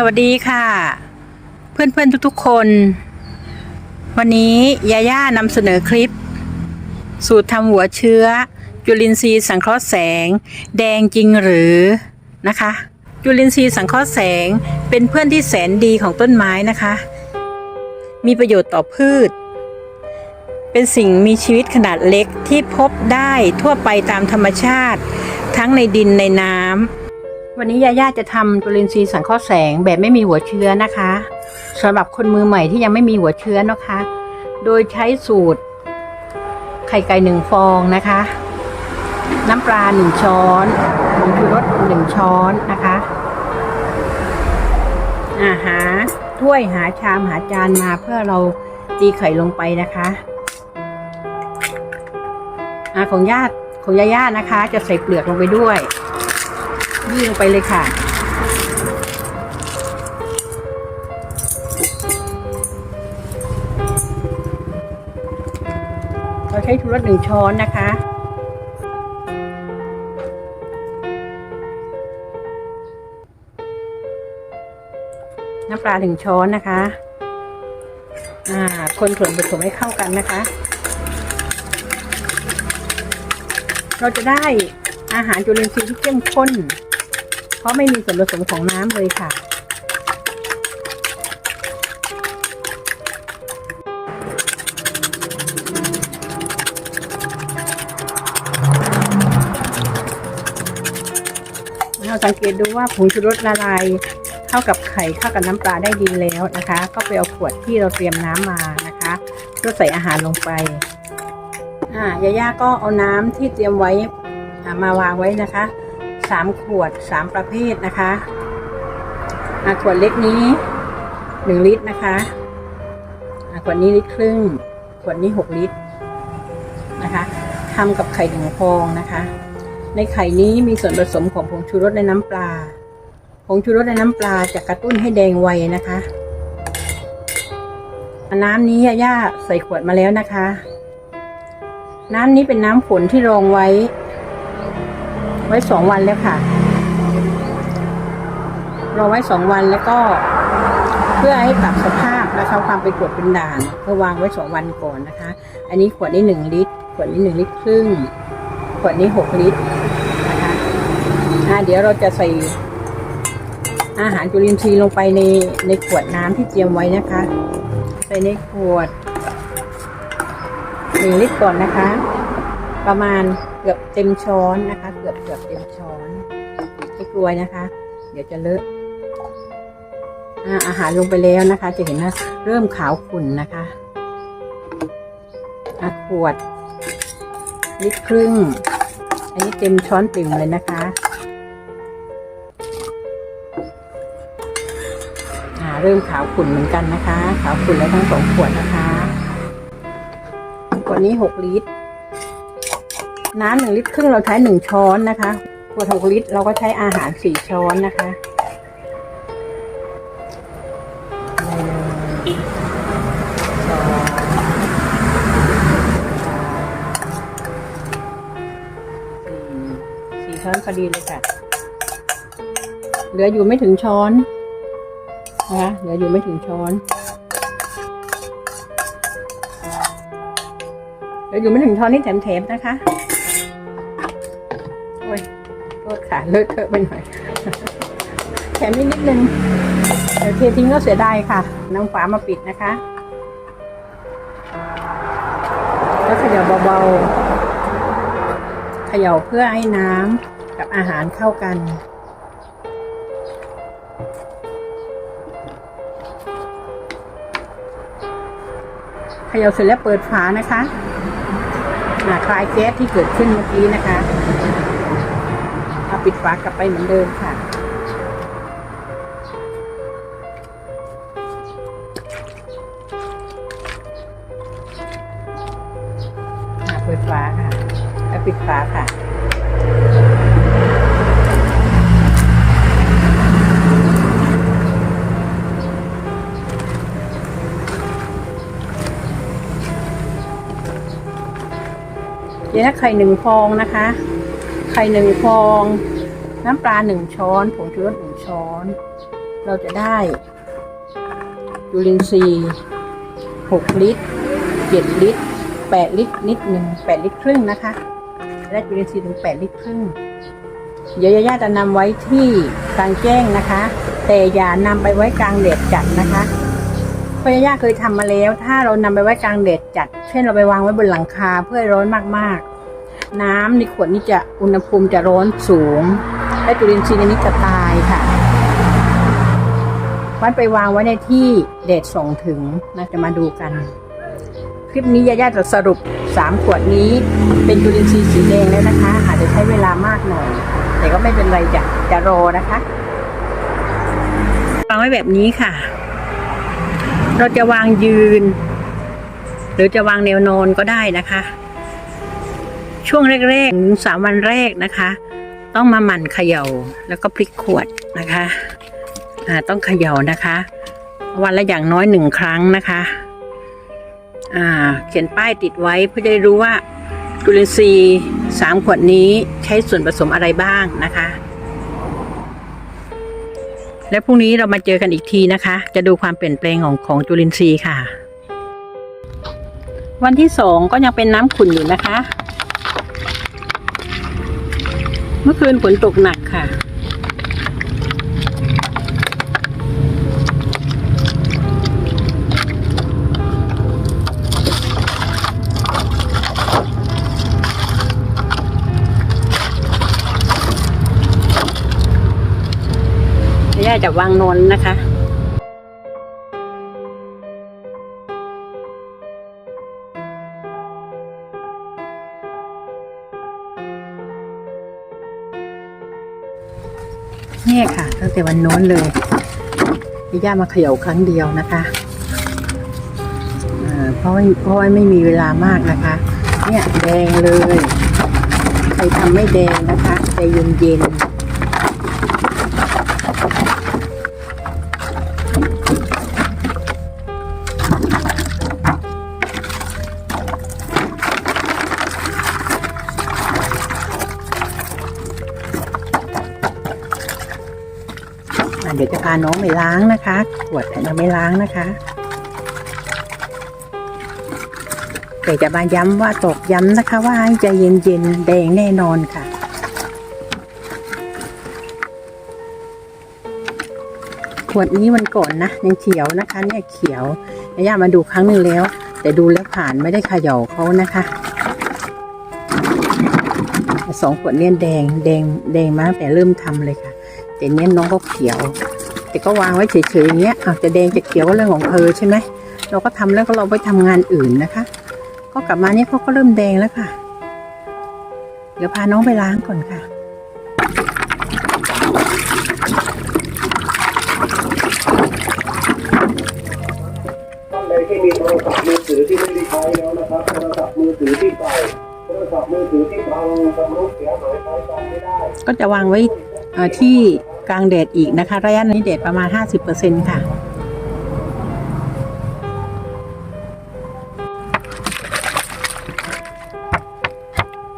สวัสดีค่ะ เพื่อนๆทุกๆคน วันนี้ยาย่านำเสนอคลิป สูตรทำหัวเชื้อ จุลินทรีย์สังเคราะห์แสง แดงจริงหรือนะคะ จุลินทรีย์สังเคราะห์แสงเป็นเพื่อนที่แสนดีของต้นไม้นะคะ มีประโยชน์ต่อพืช เป็นสิ่งมีชีวิตขนาดเล็กที่พบได้ทั่วไปตามธรรมชาติ ทั้งในดินในน้ำ วันนี้ยาย่าจะทำจุลินทรีย์สังเคราะห์แสงแบบไม่มีหัวเชื้อนะคะสำหรับคนมือใหม่ที่ยังไม่มีหัวเชื้อนะคะ โดยใช้สูตร ไข่ไก่หนึ่งฟองนะคะ น้ำปลาหนึ่งช้อนผงชูรสหนึ่งช้อนนะคะอาหาถ้วยหาชามหาจานมาเพื่อเราตีไข่ลงไปนะคะอาของญาติของยาย่านะคะ จะใส่เปลือกลงไปด้วย ยี่ลงไปเลยค่ะ เราใช้ชูรสหนึ่งช้อนนะคะน้ำปลาหนึ่งช้อนนะคะ อ่า คนส่วนผสมให้เข้ากันนะคะ เราจะได้อาหารจุลินทรีย์ที่เข้มข้น เพราะไม่มีส่วนผสมของน้ำเลยค่ะ เราสังเกตดูว่าผงชูรสละลายเข้ากับไข่เข้ากับน้ำปลาได้ดีแล้วนะคะ ก็ไปเอาขวดที่เราเตรียมน้ำมานะคะเพื่อใส่อาหารลงไปอ่ายาย่าก็เอาน้ำที่เตรียมไว้มาวางไว้นะคะ สามขวดสามประเภทนะคะขวดเล็กนี้หนึ่งลิตรนะคะขวดนี้ลิตรครึ่ง ขวดนี้หกลิตรนะคะทำกับไข่หนึ่งฟองนะคะ ในไข่นี้มีส่วนผสมของผงชูรสในน้ำปลา ผงชูรสในน้ำปลาจะกระตุ้นให้แดงไวนะคะน้ำนี้ย่าใส่ขวดมาแล้วนะคะ น้ำนี้เป็นน้ำฝนที่รองไว้ ไว้สองวันแล้วค่ะรอไว้สองวันแล้วก็เพื่อให้ปรับสภาพนะคะความเป็นกรดเป็นด่างเพื่อวางไว้สองวันก่อนนะคะ อันนี้ขวดนี้หนึ่งลิตร ขวดนี้หนึ่งลิตรครึ่ง ขวดนี้หกลิตรนะคะอ่าเดี๋ยวเราจะใส่อาหารจุลินทรีย์ลงไปในในขวดน้ำที่เตรียมไว้นะคะ ใส่ในขวดหนึ่งลิตรก่อนนะคะ ประมาณ กือบเต็มช้อนนะคะ เกือบเกือบเต็มช้อนไม่กลัวนะคะ เดี๋ยวจะเลอะอาหารลงไปแล้วนะคะ จะเห็นว่าเริ่มขาวขุ่นนะคะอาขวดลิตรครึ่ง อันนี้เต็มช้อนติ่มเลยนะคะอ่าเริ่มขาวขุ่นเหมือนกันนะคะ ขาวขุ่นแล้วทั้งสองขวดนะคะ ขวดนี้หกลิตร น้ำหนึ่งลิตรครึ่งเราใช้หนึ่งช้อนนะคะขวดหกลิตรเราก็ใช้อาหารสี่ช้อนนะคะหนึ่งสองสามสี่สี่ช้อนพอดีเลยค่ะ เหลืออยู่ไม่ถึงช้อนนะคะเหลืออยู่ไม่ถึงช้อน เดี๋ยวอยู่ไม่ถึงช้อนนี่แถมๆนะคะโอ้ยโทษค่ะเลอะเทอะไปหน่อยแถมนิดนิดนึงเดี๋ยวเททิ้งก็เสียดายค่ะน้ำฝามาปิดนะคะแล้วเขย่าเบาๆเขย่าเพื่อให้น้ำกับอาหารเข้ากันเขย่าเสร็จแล้วเปิดฝานะคะ อ่าคลายแก๊สที่เกิดขึ้นเมื่อกี้นะคะ เอาปิดฝากลับไปเหมือนเดิมค่ะ เปิดฝาค่ะ แล้วปิดฝาค่ะ เดี๋ยวนะไข่หนึ่งฟองนะคะ ไข่หนึ่งฟอง น้ำปลาหนึ่งช้อนผงชูรสหนึ่งช้อน เราจะได้จุลินทรีย์หกลิตรเจ็ดลิตรแปดลิตรนิดหนึ่งแปดลิตรครึ่งนะคะได้จุลินทรีย์ถึงแปดลิตรครึ่งเดี๋ยวยาๆจะนำไว้ที่กลางแจ้งนะคะ แต่อย่านำไปไว้กลางแดดจัดนะคะ พราะยาเคยทำมาแล้ว ถ้าเรานำไปไว้กลางแดดจัด เช่นเราไปวางไว้บนหลังคาเพื่อร้อนมากๆ น้ำในขวดนี้จะอุณหภูมิจะร้อนสูง และจุลินทรีย์ในนี้จะตายค่ะวันไปวางไว้ในที่แดดส่องถึงนะจะมาดูกัน คลิปนี้ยาย่าจะสรุป 3 ขวดนี้เป็นจุลินทรีย์สีแดงแล้วนะคะ อาจจะใช้เวลามากหน่อย แต่ก็ไม่เป็นไรจะจะรอนะคะวางไว้แบบนี้ค่ะ เราจะวางยืน หรือจะวางแนวนอนก็ได้นะคะ ช่วงแรกๆสามวันแรกนะคะ ต้องมาหมั่นเขย่าแล้วก็พลิกขวดนะคะอ่าต้องเขย่านะคะ วันละอย่างน้อยหนึ่งครั้งนะคะเขียนป้ายติดไว้เพื่อจะได้รู้ว่าจุลินทรีย์สามขวดนี้ใช้ส่วนผสมอะไรบ้างนะคะ และพรุ่งนี้เรามาเจอกันอีกทีนะคะ จะดูความเปลี่ยนแปลงของของจุลินทรีย์ค่ะ วันที่สองก็ยังเป็นน้ำขุ่นอยู่นะคะ เมื่อคืนฝนตกหนักค่ะ ย่าจะวางนนนะคะเนี่ยค่ะ ตั้งแต่วันโน้นเลยพี่ย่ามาเขย่าครั้งเดียวนะคะเพราะว่าเพราะว่าไม่มีเวลามากนะคะ เนี่ยแดงเลย ใครทำไม่แดงนะคะใจเย็นๆ เดี๋ยวจะพาน้องไปล้างนะคะ ขวดยังไม่ล้างนะคะ แต่จะมาย้ำว่าตอกย้ำนะคะว่าให้ใจเย็นๆแดงแน่นอนค่ะขวดนี้มันก่อนนะยังเขียวนะคะเนี่ยเขียวย่ามาดูครั้งหนึ่งแล้ว แต่ดูแล้วผ่านไม่ได้เขย่าเขานะคะสองขวดเนี่ยแดงแดงแดงมาตั้งแต่เริ่มทำเลยค่ะ แต่เนี้ยน้องก็เขียว แต่ก็วางไว้เฉยๆอย่างเงี้ยอาจจะแดงจะเขียวก็เรื่องของเธอใช่ไหมเราก็ทำแล้วก็เราไปทำงานอื่นนะคะ ก็กลับมาเนี่ยเขาก็เริ่มแดงแล้วค่ะ เดี๋ยวพาน้องไปล้างก่อนค่ะท่านใดที่มีโทรศัพท์มือถือที่ไม่ได้ใช้แล้วนะครับโทรศัพท์มือถือที่เก่าโทรศัพท์มือถือที่พังชำรุดเสียหายใช้การไม่ได้ ก็จะวางไว้เอ่อที่ กลางแดดอีกนะคะ ระยะนี้แดดประมาณ 50%ค่ะ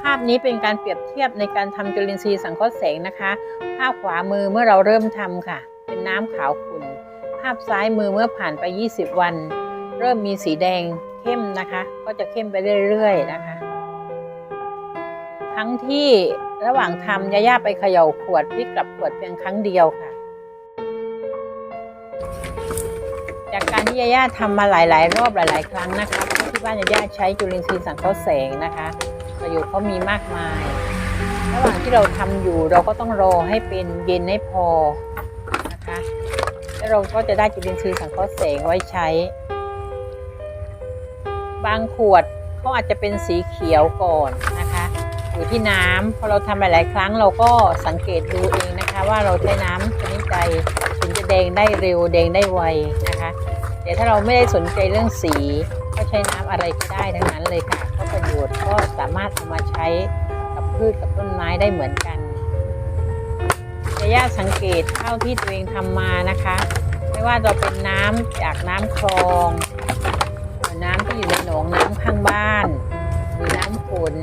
ภาพนี้เป็นการเปรียบเทียบในการทำจุลินทรีย์สังเคราะห์แสงนะคะ ภาพขวามือเมื่อเราเริ่มทำค่ะ เป็นน้ำขาวขุ่น ภาพซ้ายมือเมื่อผ่านไป 20 วัน เริ่มมีสีแดงเข้มนะคะ ก็จะเข้มไปเรื่อยๆนะคะ ทั้งที่ ระหว่างทำยาย่าไปเขย่าขวดพลิกกลับขวดเพียงครั้งเดียวค่ะ จากการที่ยาย่าทำมาหลาย ๆ รอบหลาย ๆ ครั้งนะคะที่บ้านยาย่าใช้จุลินทรีย์สังเคราะห์แสงนะคะ ประโยชน์เขามีมากมาย ระหว่างที่เราทำอยู่เราก็ต้องรอให้เป็นเย็นให้พอนะคะแล้วเราก็จะได้จุลินทรีย์สังเคราะห์แสงไว้ใช้ บางขวดเขาอาจจะเป็นสีเขียวก่อน ยู่ที่น้ำพอเราทำหลาย ๆ ครั้งเราก็สังเกตดูเองนะคะ ว่าเราใช้น้ำชนิดใดถึงจะแดงได้เร็วแดงได้ไวนะคะแต่ถ้าเราไม่ได้สนใจเรื่องสี ก็ใช้น้ำอะไรก็ได้ทั้งนั้นเลยค่ะก็ประโยชน์ก็สามารถเอามาใช้กับพืชกับต้นไม้ได้เหมือนกันจะย่าสังเกตเท่าที่ตัวเองทำมานะคะ ไม่ว่าจะเป็นน้ำจากน้ำคลองน้ำที่อยู่ในหนองน้ำข้างบ้าน หรือน้ำฝน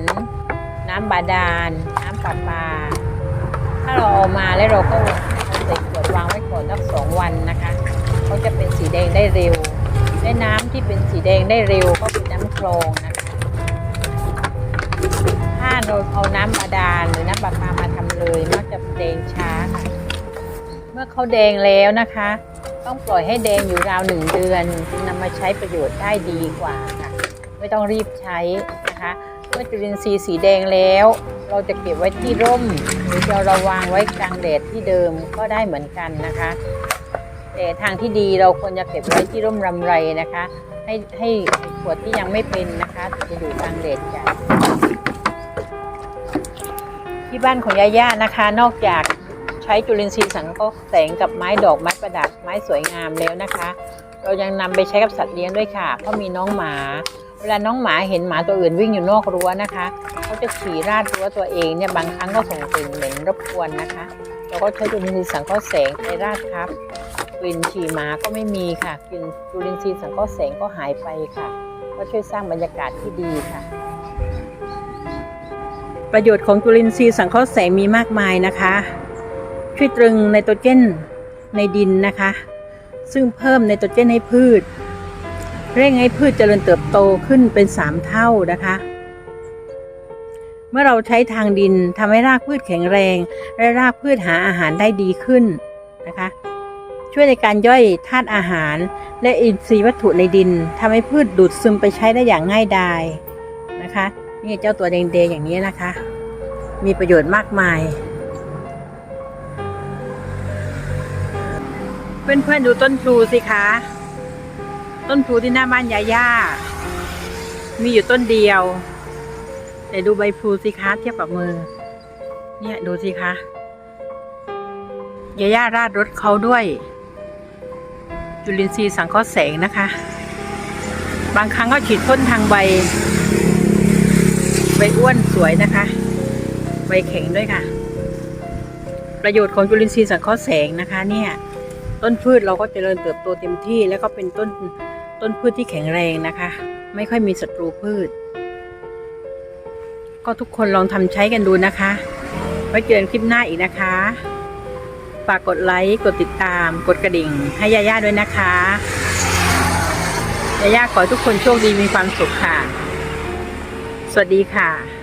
น้ำบาดาล น้ำประปา ถ้าเราเอามาแล้วเราก็เอาใส่ขวดวางไว้ก่อนสักสองวันนะคะเขาจะเป็นสีแดงได้เร็ว และน้ำที่เป็นสีแดงได้เร็วก็เป็นน้ำคลองนะคะ ถ้าเราเอาน้ำบาดาลหรือน้ำปลาปามาทำเลยมักจะแดงช้าค่ะ เมื่อเขาแดงแล้วนะคะ ต้องปล่อยให้แดงอยู่ราวหนึ่งเดือนจึงนำมาใช้ประโยชน์ได้ดีกว่าค่ะ ไม่ต้องรีบใช้นะคะ เมื่อจุลินทรีย์สีแดงแล้ว เราจะเก็บไว้ที่ร่ม หรือจะเราวางไว้กลางแดดที่เดิมก็ได้เหมือนกันนะคะ แต่ทางที่ดีเราควรจะเก็บไว้ที่ร่มรำไรนะคะ ให้ให้ขวดที่ยังไม่เป็นนะคะจะอยู่กลางแดดจ้ะที่บ้านของย่าย่านะคะ นอกจากใช้จุลินทรีย์สังเคราะห์แสงกับไม้ดอกไม้ประดับไม้สวยงามแล้วนะคะ เรายังนำไปใช้กับสัตว์เลี้ยงด้วยค่ะ เพราะมีน้องหมา เวลาน้องหมาเห็นหมาตัวอื่นวิ่งอยู่นอกรั้วนะคะ เขาจะฉี่ราดรั้วตัวเองเนี่ยบางครั้งก็ส่งกลิ่นเหม็นรบกวนนะคะเราก็ใช้จุลินทรีย์สังเคราะห์แสงไปราดครับกลิ่นฉี่หมาก็ไม่มีค่ะกลิ่นจุลินทรีย์สังเคราะห์แสงก็หายไปค่ะ ก็ช่วยสร้างบรรยากาศที่ดีค่ะ ประโยชน์ของจุลินทรีย์สังเคราะห์แสงมีมากมายนะคะ ช่วยตรึงไนโตรเจนในดินนะคะ ซึ่งเพิ่มไนโตรเจนให้พืช เร่งให้พืชเจริญเติบโตขึ้นเป็น3เท่านะคะ เมื่อเราใช้ทางดินทำให้รากพืชแข็งแรง และรากพืชหาอาหารได้ดีขึ้นนะคะ ช่วยในการย่อยธาตุอาหาร และอินทรีย์วัตถุในดินทำให้พืชดูดซึมไปใช้ได้อย่างง่ายดายนะคะ นี่เจ้าตัวแดงๆอย่างนี้นะคะ มีประโยชน์มากมายเพื่อนๆดูต้นพลูสิคะ ต้นพลูที่หน้าบ้านยาย่า มีอยู่ต้นเดียว แต่ดูใบพลูสิคะเทียบกับมือ เนี่ยดูสิคะยาย่าราดรถเขาด้วย จุลินทรีย์สังเคราะห์แสงนะคะ บางครั้งก็ฉีดพ่นทางใบ ใบอ้วนสวยนะคะ ใบแข็งด้วยค่ะ ประโยชน์ของจุลินทรีย์สังเคราะห์แสงนะคะ เนี่ย ต้นพืชเราก็เจริญเติบโตเต็มที่แล้วก็เป็นต้น ต้นพืชที่แข็งแรงนะคะ ไม่ค่อยมีศัตรูพืช ก็ทุกคนลองทำใช้กันดูนะคะ ไว้เจอกันคลิปหน้าอีกนะคะ ฝากกดไลค์กดติดตาม กดกระดิ่ง ให้ยาย่าด้วยนะคะยาย่าขอให้ทุกคนโชคดีมีความสุขค่ะ สวัสดีค่ะ